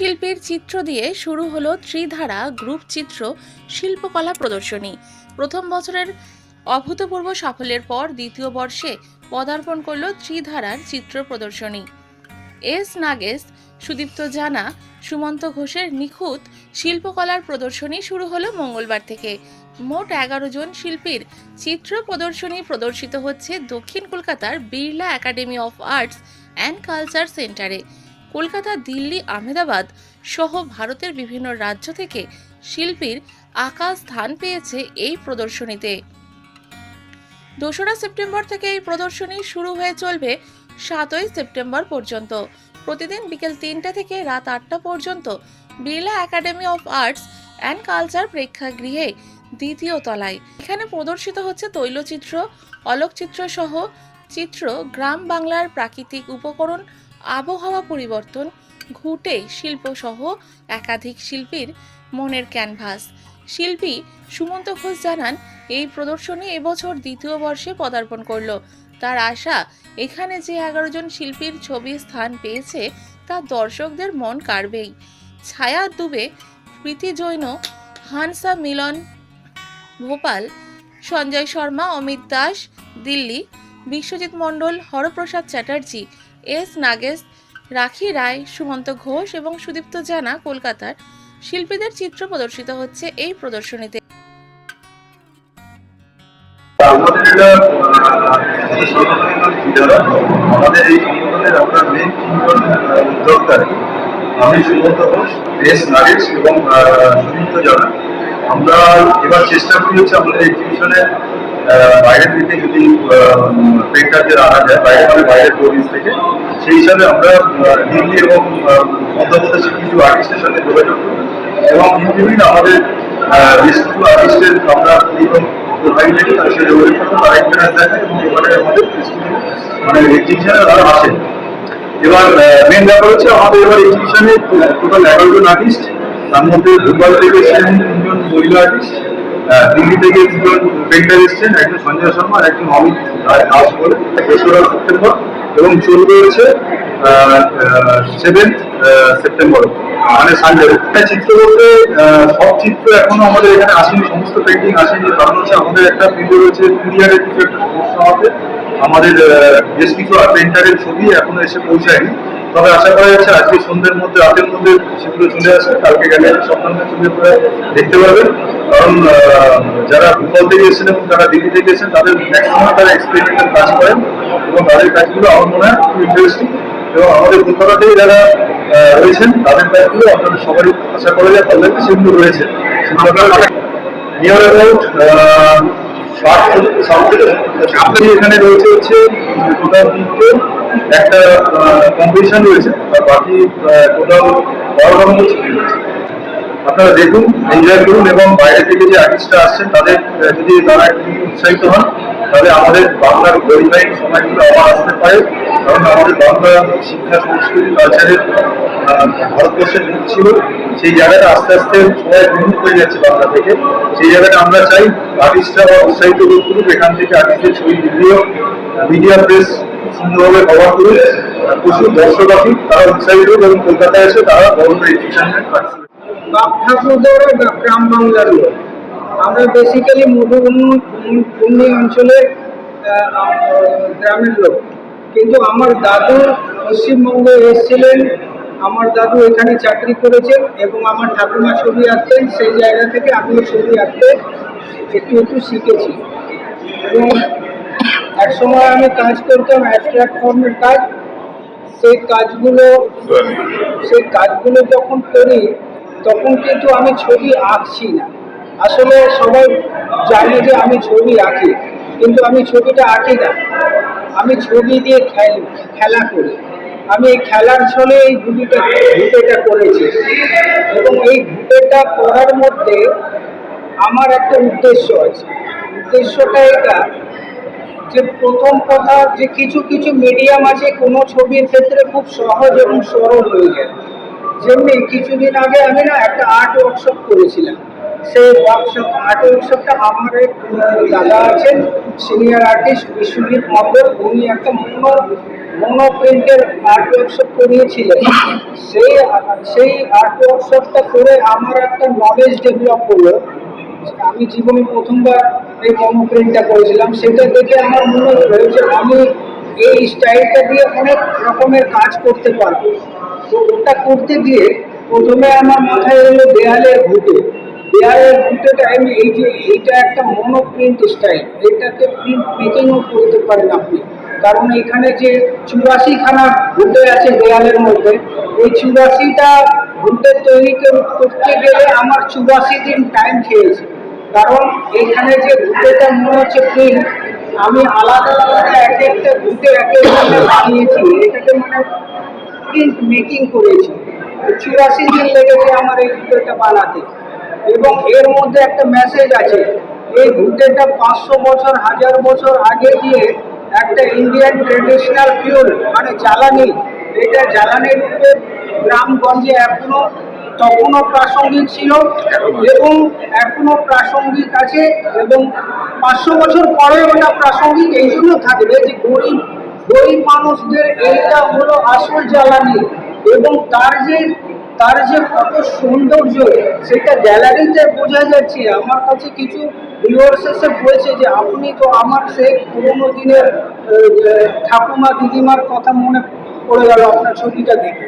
শিল্পীর চিত্র দিয়ে শুরু হলো ত্রিধারা গ্রুপ চিত্র শিল্পকলা প্রদর্শনী। প্রথম বছরের অভূতপূর্ব সাফল্যের পর দ্বিতীয় বর্ষে পদার্পণ করল ত্রিধারার চিত্র প্রদর্শনী। এস নাগেশ, সুদীপ্ত জানা, সুমন্ত ঘোষের নিখুঁত শিল্পকলার প্রদর্শনী শুরু হলো মঙ্গলবার থেকে। মোট এগারো জন শিল্পীর চিত্র প্রদর্শনী প্রদর্শিত হচ্ছে দক্ষিণ কলকাতার Birla academy of arts and culture সেন্টারে। কলকাতা, দিল্লি, আহমেদাবাদ সহ ভারতের বিভিন্ন রাজ্য থেকে শিল্পীর আঁকা স্থান পেয়েছে এই প্রদর্শনীতে। দোসরা সেপ্টেম্বর থেকে এই প্রদর্শনী শুরু হয়ে চলবে সাতই সেপ্টেম্বর পর্যন্ত। প্রতিদিন বিকেল তিনটা থেকে রাত আটটা পর্যন্ত Birla academy of arts and culture প্রেক্ষাগৃহে দ্বিতীয় তলায়। এখানে প্রদর্শিত হচ্ছে তৈলচিত্র, অলোকচিত্র সহ চিত্র, গ্রাম বাংলার প্রাকৃতিক উপকরণ আবহাওয়া পরিবর্তন ঘুটে শিল্প সহ একাধিক শিল্পীর মনের ক্যানভাস। শিল্পী সুমন্ত ঘোষ জানান, এই প্রদর্শনী এবছর দ্বিতীয় বর্ষে পদার্পণ করল। তার আশা, এখানে যে এগারো জন শিল্পীর ছবি স্থান পেয়েছে, তা দর্শকদের মন কাড়বেই। ছায়া দুবে প্রীতি জৈন, হানসা মিলন, ভোপাল, সঞ্জয় শর্মা, অমিত দাস, দিল্লি, বিশ্বজিৎ মণ্ডল, হরপ্রসাদ চ্যাটার্জি এস নাগেশ, রাখি রায়, সুমন্ত ঘোষ এবং সুদীপ্ত জানা কলকাতার শিল্পীদের চিত্র প্রদর্শিত হচ্ছে এই প্রদর্শনীতে। আমাদের এই সংগঠনের আমরা মেন উদ্যোক্তা আমি সুমন্ত ঘোষ, এস এবং জানা। আমরা এবার চেষ্টা করি হচ্ছে আমাদের এক্সিবিশনে বাইরের দিকে যদি প্রেক্ষাতে আনা যায় বাইরে মানে বাইরের প্রভিন্স থেকে সেই হিসাবে আমরা দিল্লি এবং আহ, মধ্যপ্রদেশের কিছু আর্টিস্টের সাথে যোগাযোগ করি। এবং ইন্টারভিউ আমাদের বেশ কিছু আর্টিস্টের আমরা এবং এবারে আমাদের মানে এবার মেন আমাদের এবার টোটাল তার মধ্যে ভোপাল থেকে তিনজন মহিলা আর্টিস্ট দিল্লি থেকে দুজন পেন্টার এসেছেন, একজন সঞ্জয় শর্মা আর একজন অমিত দাস বলে তেসরা সেপ্টেম্বর। এবং চলবে হচ্ছে সেভেন্থ সেপ্টেম্বর মানে সানডে চিত্র বলতে সব চিত্র এখনও আমাদের এখানে আসেনি, সমস্ত পেন্টিং আসেনি। কারণ হচ্ছে আমাদের একটা পিরিয়ড রয়েছে কুরিয়ারের কিছু একটা সমস্যা হবে। আমাদের বেশ কিছু পেন্টারের ছবি এখনও এসে পৌঁছায়নি। তবে আশা করা যাচ্ছে আজকে সন্ধ্যের মধ্যে, রাতের মধ্যে সেগুলো চলে আসে কালকে গেলে সপ্তাহে চলে পরে দেখতে পাবেন কারণ যারা ভূপাল থেকে এসেছেন এবং যারা দিল্লি থেকে এসেছেন তাদের ম্যাক্সিমাম তারা এক্সপেরিমেন্টাল কাজ করেন এবং তাদের কাজগুলো আমার মনে হয় খুব ইন্টারেস্টিং এবং আমাদের কলকাতাতেই যারা রয়েছেন, তাদের কাজগুলো আপনাদের সবারই আশা করা যায়, তাদের সেগুলো রয়েছে। নিয়ার অ্যাবাউট আপনি এখানে রয়েছে হচ্ছে, টোটাল তিনটে। একটা কম্পিটিশন রয়েছে, আর বাকি কোথাও নম্বর ছুটি রয়েছে। আপনারা দেখুন এনজয় করুন এবং বাইরে থেকে যে আর্টিস্টরা আসছেন, তাদের যদি তারা উৎসাহিত হন, তাহলে আমাদের বাংলার গরিবাই সময়গুলো আবার আসতে পারে। কারণ আমাদের বাংলা শিক্ষা, সংস্কৃতি কালচারের ভারতবর্ষের দিক ছিল, সেই জায়গাটা আস্তে আস্তে সবাই বিমুখ হয়ে যাচ্ছে বাংলা থেকে। সেই জায়গাটা আমরা চাই আর্টিস্টরা বা উৎসাহিত করুক, এখান থেকে আর্টিস্টের ছবি ভিডিও মিডিয়া প্রেস সুন্দরভাবে কভার করুক। প্রচুর দর্শক আসুক, তারা উৎসাহিত এবং কলকাতায় এসে তারা বড় পার্টিসিপেট বাপ ঠাকুরদের গ্রাম বাংলার লোক। আমরা বেসিক্যালি মধুবনী অঞ্চলের আহ, গ্রামের লোক। কিন্তু আমার দাদু পশ্চিমবঙ্গে এসেছিলেন। আমার দাদু এখানে চাকরি করেছেন এবং আমার ঠাকুমা ছবি আঁকতেন সেই জায়গা থেকে আমিও ছবি আঁকতে একটু একটু শিখেছি। এবং এক সময় আমি কাজ করতাম অ্যাবস্ট্রাক্ট ফর্মের কাজ। সেই কাজগুলো সেই কাজগুলো যখন করি তখন কিন্তু আমি ছবি আঁকছি না। আসলে সবাই জানে যে আমি ছবি আঁকি, কিন্তু আমি ছবিটা আঁকি না। আমি ছবি দিয়ে খেল, খেলা করি। আমি এই খেলার ছলে এই ঘুটিটা ঘুটেটা করেছি। এবং এই ঘুটেটা করার মধ্যে আমার একটা উদ্দেশ্য আছে। উদ্দেশ্যটা এটা যে প্রথম কথা যে কিছু কিছু মিডিয়াম আছে, কোনো ছবির ক্ষেত্রে খুব সহজ এবং সরল হয়ে যায়। যেমনি কিছুদিন আগে আমি না একটা আর্ট ওয়ার্কশপ করেছিলাম। সেই ওয়ার্কশপ আর্ট ওয়ার্কশপটা আমার এক দাদা আছেন সিনিয়র আর্টিস্ট বিশ্বজিৎ মন্ডল উনি একটা মনো মনো প্রিন্টের আর্ট ওয়ার্কশপ করিয়েছিলেন। সেই সেই আর্ট ওয়ার্কশপটা করে আমার একটা নলেজ ডেভেলপ হলো। আমি জীবনে প্রথমবার এই মনো প্রিন্টটা করেছিলাম। সেটা দেখে আমার মনে হয়েছে, আমি এই স্টাইলটা দিয়ে অনেক রকমের কাজ করতে পারব। ওটা করতে গিয়ে প্রথমে আমার মাথায় এলো দেয়ালের ঘুটে দেয়ালের ঘুটেটা আমি এই যে, এইটা একটা মনো প্রিন্ট স্টাইল এটাকে প্রিন্ট মেকিংও করতে পারেন আপনি। কারণ এখানে যে চুরাশি খানা ঘুটে আছে দেয়ালের মধ্যে এই চুরাশিটা ঘুটে তৈরি করতে গেলে আমার চুরাশি দিন টাইম খেয়েছে। কারণ এখানে যে ঘুটেটা মনে হচ্ছে প্রিন্ট আমি আলাদা আলাদা এক একটা ঘুটে এক একটা বানিয়েছি। এটাকে মানে প্রিন্ট মেকিং করেছি। চুরাশি দিন লেগেছে আমার এই জুতোটা বানাতে। এবং এর মধ্যে একটা মেসেজ আছে, এই ঘুটেটা পাঁচশো বছর, হাজার বছর আগে দিয়ে একটা ইন্ডিয়ান ট্রেডিশনাল ফিউল মানে জ্বালানি, এটা জ্বালানি রূপে গ্রামগঞ্জে এখনও তখনও প্রাসঙ্গিক ছিল এবং এখনও প্রাসঙ্গিক আছে এবং পাঁচশো বছর পরে ওটা প্রাসঙ্গিক, এই জন্য থাকবে যে গরিব গরিব মানুষদের এইটা হলো আসল জ্বালানি। এবং তার যে তার যে কত সৌন্দর্য, সেটা গ্যালারিতে বোঝা যাচ্ছে। আমার কাছে কিছু ভিউয়ার্স বলছে যে, আপনি তো আমার সেই পুরোনো দিনের ঠাকুমা দিদিমার কথা মনে পড়ে গেল আপনার ছবিটা দেখে।